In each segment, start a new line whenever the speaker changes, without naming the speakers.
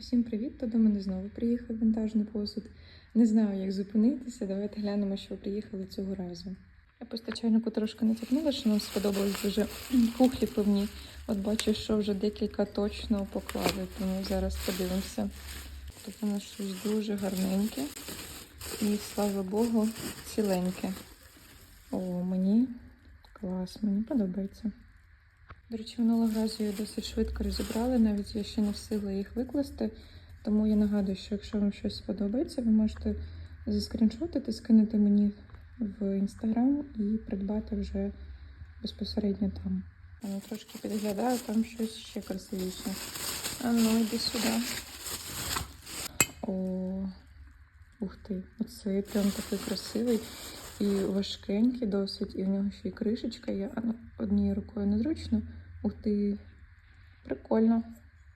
Усім привіт! То до мене знову приїхав вінтажний посуд. Не знаю, як зупинитися. Давайте глянемо, що приїхали цього разу. Я постачальнику трошки натякнула, що нам сподобались дуже кухлі певні. От бачу, що вже декілька точно поклали, тому зараз подивимося. Тут у нас щось дуже гарненьке і, слава Богу, ціленьке. О, мені клас, мені подобається. До речі, минулого разу я досить швидко розібрала, навіть я ще не встигла їх викласти. Тому я нагадую, що якщо вам щось сподобається, ви можете заскріншотити, скинути мені в інстаграм і придбати вже безпосередньо там. Воно трошки підглядаю, там щось ще красивіше. А ну, йди сюди. О, ух ти, оцей прям такий красивий і важкенький досить, і в нього ще й кришечка. А ну, однією рукою незручно. Ух ти, прикольно.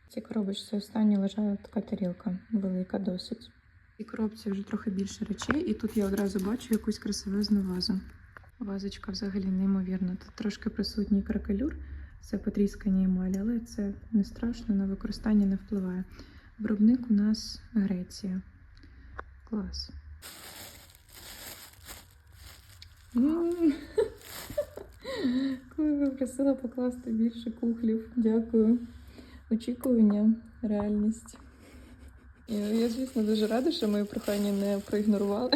В цій коробочці останній лежала така тарілка, велика досить. Цій коробці вже трохи більше речей, і тут я одразу бачу якусь красивезну вазу. Вазочка взагалі неймовірна. Тут трошки присутній кракелюр, це потріскані емалі, але це не страшно, на використання не впливає. Виробник у нас Греція. Клас. Попросила покласти більше кухлів. Дякую. Очікування, реальність. Я, звісно, дуже рада, що мої прохання не проігнорували.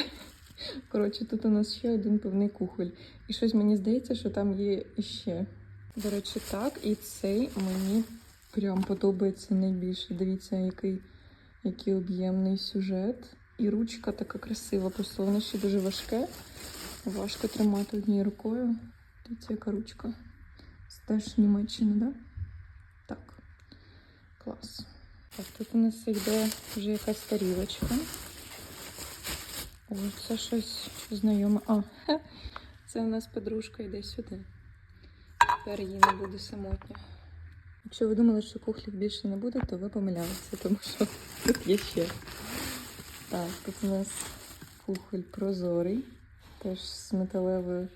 Коротше, тут у нас ще один певний кухоль. І щось мені здається, що там є іще. До речі, так, і цей мені прям подобається найбільше. Дивіться, який, який об'ємний сюжет. І ручка така красива, просто воно ще дуже важке. Важко тримати однією рукою. Дивіться, яка ручка. Це теж Німеччина, да? Так. Клас. Так, тут у нас йде вже якась тарілочка. О, це щось знайоме. А, це у нас подружка йде сюди. Тепер їй не буде самотньо. Якщо ви думали, що кухлів більше не буде, то ви помилялися, тому що тут є ще. Так, тут у нас кухоль прозорий, теж з металевою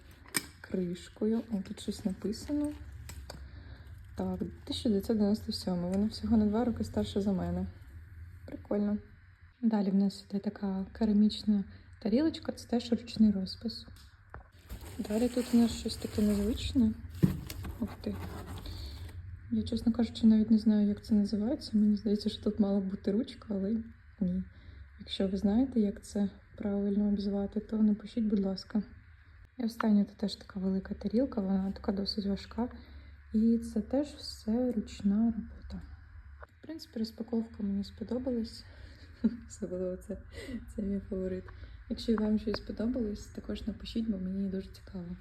кришкою. О, тут щось написано. Так, 1997. Вона всього на два роки старша за мене. Прикольно. Далі в нас іде така керамічна тарілочка, це теж ручний розпис. Далі тут у нас щось таке незвичне. Ух ти. Я, чесно кажучи, навіть не знаю, як це називається. Мені здається, що тут мала бути ручка, але ні. Якщо ви знаєте, як це правильно обзивати, то напишіть, будь ласка. І остання це теж така велика тарілка, вона така досить важка. І це теж все ручна робота. В принципі, розпаковка мені сподобалась. Особливо це, це мій фаворит. Якщо вам щось сподобалось, також напишіть, бо мені дуже цікаво.